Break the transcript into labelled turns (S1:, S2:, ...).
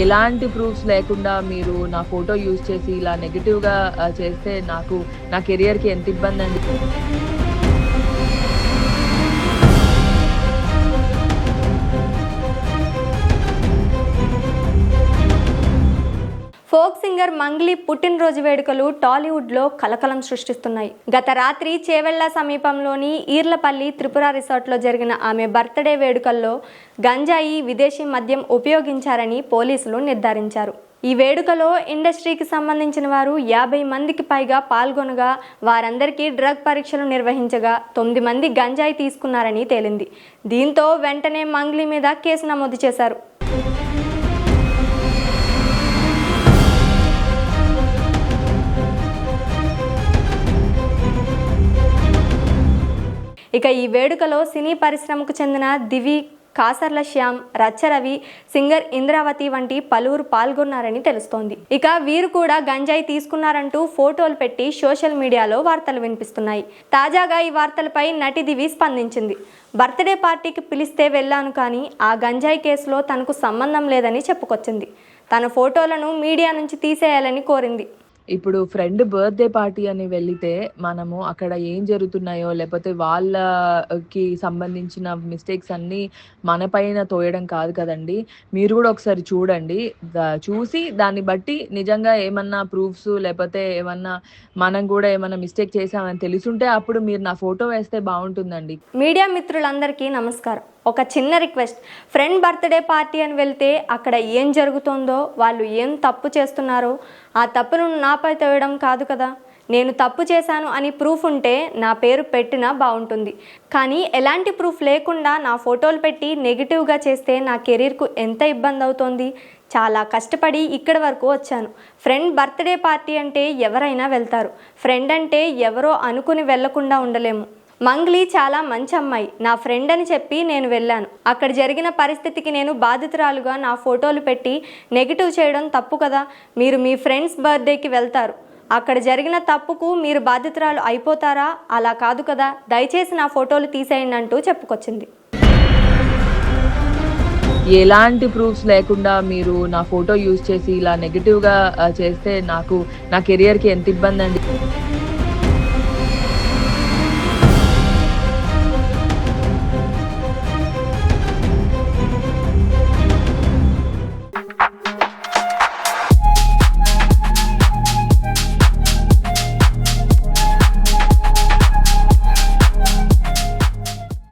S1: ఎలాంటి ప్రూఫ్స్ లేకుండా మీరు నా ఫోటో యూజ్ చేసి ఇలా నెగిటివ్గా చేస్తే నాకు నా కెరియర్కి ఎంత ఇబ్బంది అండి?
S2: ఫోక్ సింగర్ మంగ్లీ పుట్టినరోజు వేడుకలు టాలీవుడ్లో కలకలం సృష్టిస్తున్నాయి. గత రాత్రి చేవెళ్ళ సమీపంలోని ఈర్లపల్లి త్రిపుర రిసార్ట్లో జరిగిన ఆమె బర్త్డే వేడుకల్లో గంజాయి విదేశీ మద్యం ఉపయోగించారని పోలీసులు నిర్ధారించారు. ఈ వేడుకలో ఇండస్ట్రీకి సంబంధించిన వారు యాభై మందికి పైగా పాల్గొనగా వారందరికీ డ్రగ్ పరీక్షలు నిర్వహించగా తొమ్మిది మంది గంజాయి తీసుకున్నారని తేలింది. దీంతో వెంటనే మంగ్లీ మీద కేసు నమోదు చేశారు. ఇక ఈ వేడుకలో సినీ పరిశ్రమకు చెందిన దివి కాసర్ల శ్యామ్ రచ్చరవి సింగర్ ఇంద్రావతి వంటి పలువురు పాల్గొన్నారని తెలుస్తోంది. ఇక వీరు కూడా గంజాయి తీసుకున్నారంటూ ఫోటోలు పెట్టి సోషల్ మీడియాలో వార్తలు వినిపిస్తున్నాయి. తాజాగా ఈ వార్తలపై నటి దివి స్పందించింది. బర్త్డే పార్టీకి పిలిస్తే వెళ్ళాను కానీ ఆ గంజాయి కేసులో తనకు సంబంధం లేదని చెప్పుకొచ్చింది. తన ఫోటోలను మీడియా నుంచి తీసేయాలని కోరింది.
S1: ఇప్పుడు ఫ్రెండ్ బర్త్డే పార్టీ అని వెళితే మనము అక్కడ ఏం జరుగుతున్నాయో లేకపోతే వాళ్ళకి సంబంధించిన మిస్టేక్స్ అన్నీ మన పైన తోయడం కాదు కదండి. మీరు కూడా ఒకసారి చూడండి. చూసి దాన్ని బట్టి నిజంగా ఏమన్నా ప్రూఫ్స్ లేకపోతే ఏమన్నా మనం కూడా ఏమన్నా మిస్టేక్ చేసామని తెలుసుంటే అప్పుడు మీరు నా ఫోటో వేస్తే బాగుంటుందండి.
S2: మీడియా మిత్రులందరికీ నమస్కారం. ఒక చిన్న రిక్వెస్ట్. ఫ్రెండ్ బర్త్డే పార్టీ అని వెళ్తే అక్కడ ఏం జరుగుతుందో వాళ్ళు ఏం తప్పు చేస్తున్నారో ఆ తప్పును నాపై తోయడం కాదు కదా. నేను తప్పు చేశాను అని ప్రూఫ్ ఉంటే నా పేరు పెట్టినా బాగుంటుంది. కానీ ఎలాంటి ప్రూఫ్ లేకుండా నా ఫోటోలు పెట్టి నెగిటివ్గా చేస్తే నా కెరీర్కు ఎంత ఇబ్బంది అవుతోంది? చాలా కష్టపడి ఇక్కడి వరకు వచ్చాను. ఫ్రెండ్ బర్త్డే పార్టీ అంటే ఎవరైనా వెళ్తారు. ఫ్రెండ్ అంటే ఎవరో అనుకుని వెళ్ళకుండా ఉండలేము. మంగ్లీ చాలా మంచి అమ్మాయి నా ఫ్రెండ్ అని చెప్పి నేను వెళ్ళాను. అక్కడ జరిగిన పరిస్థితికి నేను బాధితురాలుగా నా ఫోటోలు పెట్టి నెగిటివ్ చేయడం తప్పు కదా? మీరు మీ ఫ్రెండ్స్ బర్త్డేకి వెళ్తారు. అక్కడ జరిగిన తప్పుకు మీరు బాధితురాలు అయిపోతారా? అలా కాదు కదా? దయచేసి నా ఫోటోలు తీసేయండి అంటూ చెప్పుకొచ్చింది.
S1: ఎలాంటి ప్రూఫ్స్ లేకుండా మీరు నా ఫోటో యూజ్ చేసి ఇలా నెగిటివ్గా చేస్తే నాకు నా కెరియర్కి ఎంత ఇబ్బంది అండి?